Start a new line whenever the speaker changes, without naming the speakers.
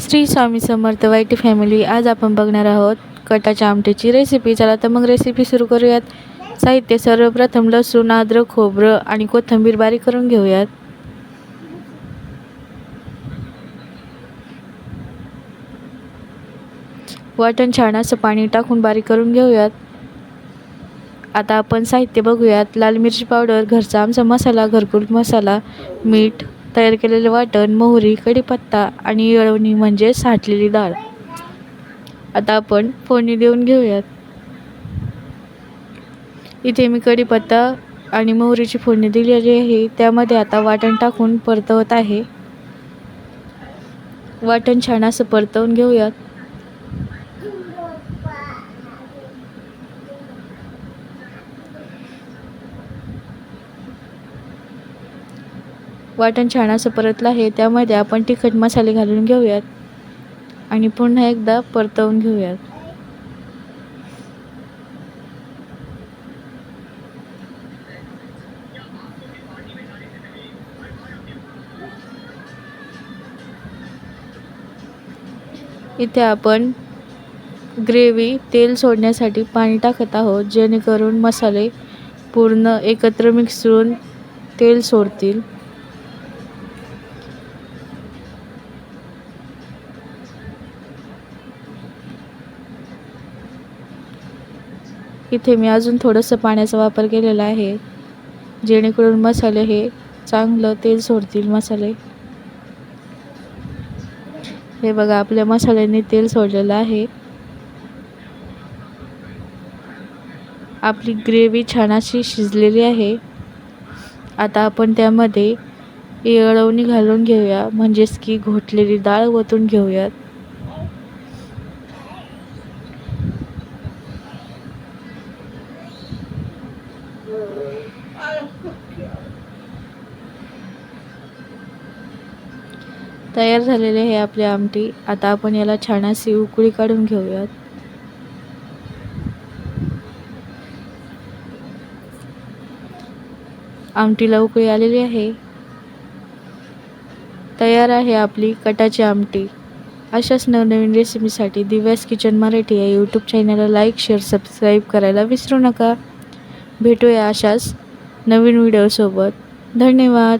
Shri Swami Samarth YT family आज आपण बघणार आहोत कटाच्या आमटीची रेसिपी चला तर मग रेसिपी सुरू करूयात. साहित्य सर्वप्रथम लसूण आद्र खोबरं आणि कोथिंबीर बारीक करून घेऊयात. वाटण छान असं पाणी टाकून बारीक करून घेऊयात. आता आपण साहित्य बघूयात. लाल मिरची पावडर घरचा आमचा मसाला घरकुल मसाला मीठ तयार केलेले वाटण मोहरी कढीपत्ता आणि येळवणी म्हणजे साठलेली डाळ. आता आपण फोडणी देऊन घेऊयात. इथे मी कढीपत्ता आणि मोहरीची फोडणी दिलेली आहे. त्यामध्ये आता वाटण टाकून परतवत आहे. वाटण छान असं परतवून घेऊयात. वाटण छान असं परतलं आहे त्यामध्ये आपण तिखट मसाले घालून घेऊयात. आणि पुन्हा एकदा परतवून घेऊयात. इथे आपण ग्रेव्ही तेल सोडण्यासाठी पाणी टाकत आहोत जेणेकरून मसाले पूर्ण एकत्र मिक्स होऊन तेल सोडतील. इथे मी अजून थोडंसं पाण्याचा वापर केलेला आहे. जेणेकरून मसाले हे चांगलं तेल सोडतील मसाले. हे बघा आपल्या मसाल्याने तेल सोडलेलं आहे. आपली ग्रेव्ही छान अशी शिजलेली आहे. आता आपण त्यामध्ये येळवणी घालून घेऊया म्हणजेच की घोटलेली डाळ ओतून घेऊयात. तयार झालेले आहे आपली आमटी. आता आपण याला छान अशी उकळी काढून घेऊयात. आमटीला उकळी आलेली आहे. तयार आहे आपली कटाची आमटी. अशाच नवनवीन रेसिपीसाठी दिव्यास किचन मराठी या यूट्यूब चॅनलला लाईक शेअर सबस्क्राईब करायला विसरू नका. भेटूया अशाच नवीन व्हिडिओसोबत. धन्यवाद.